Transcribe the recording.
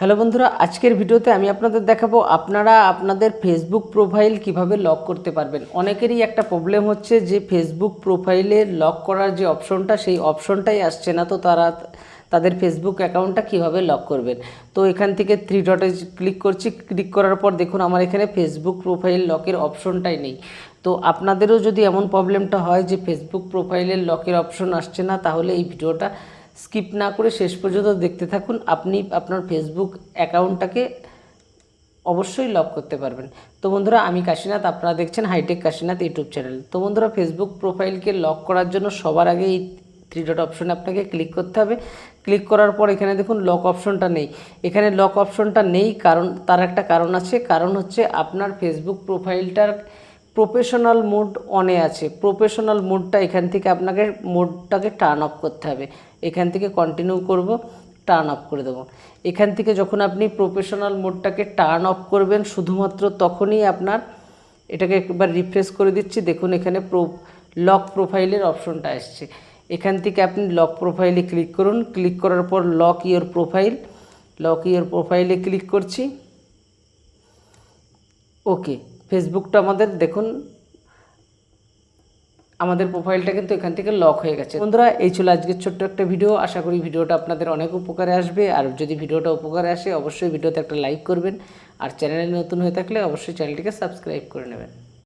Hello বন্ধুরা, আজকের ভিডিওতে আমি আপনাদের দেখাবো আপনারা আপনাদের ফেসবুক প্রোফাইল কীভাবে লক করতে পারবেন। অনেকেরই একটা প্রবলেম হচ্ছে যে ফেসবুক প্রোফাইলে লক করার যে অপশনটা সেই অপশনটাই আসছে না, তো তারা তাদের ফেসবুক অ্যাকাউন্টটা কীভাবে লক করবেন? তো এখান থেকে থ্রি ডটে ক্লিক করছি ক্লিক করার পর দেখুন আমার এখানে ফেসবুক প্রোফাইল লকের অপশনটাই নেই। তো আপনাদেরও যদি এমন প্রবলেমটা হয় যে ফেসবুক প্রোফাইলের লকের অপশন আসছে না, তাহলে এই ভিডিওটা স্কিপ না করে শেষ পর্যন্ত দেখতে থাকুন। আপনি আপনার ফেসবুক অ্যাকাউন্টটাকে অবশ্যই লক করতে পারবেন। তো বন্ধুরা, আমি কাশীনাথ, আপনারা দেখছেন হাইটেক কাশীনাথ ইউটিউব চ্যানেল। তো বন্ধুরা ফেসবুক প্রোফাইলকে লক করার জন্য সবার আগে এই থ্রি ডট অপশনে আপনাকে ক্লিক করতে হবে। ক্লিক করার পর এখানে দেখুন লক অপশনটা নেই। এখানে লক অপশনটা নেই, কারণ, তার একটা কারণ আছে। কারণ হচ্ছে আপনার ফেসবুক প্রোফাইলটার প্রফেশনাল মোড অনে আছে। প্রফেশনাল মোডটা এখান থেকে আপনাকে মোডটাকে টার্ন অফ করতে হবে। এখান থেকে কন্টিনিউ করব টার্ন অফ করে দেবো। এখান থেকে যখন আপনি প্রফেশনাল মোডটাকে টার্ন অফ করবেন, শুধুমাত্র তখনই আপনার এটাকে একবার রিফ্রেশ করে দিচ্ছি। দেখুন, এখানে প্রো লক প্রোফাইলের অপশনটা আসছে এখান থেকে আপনি লক প্রোফাইলে ক্লিক করুন। ক্লিক করার পর lock your profile lock your প্রোফাইলে ক্লিক করছি। ওকে ফেসবুকটা আমাদের, দেখুন, আমাদের প্রোফাইলটা কিন্তু এখান থেকে লক হয়ে গেছে। বন্ধুরা, এই ছিল আজকের ছোট্ট একটা ভিডিও আশা করি ভিডিওটা আপনাদের অনেক উপকারে আসবে। আর যদি ভিডিওটা উপকারে আসে, অবশ্যই ভিডিওতে একটা লাইক করবেন। আর চ্যানেলে নতুন হয়ে থাকলে অবশ্যই চ্যানেলটিকে সাবস্ক্রাইব করে নেবেন।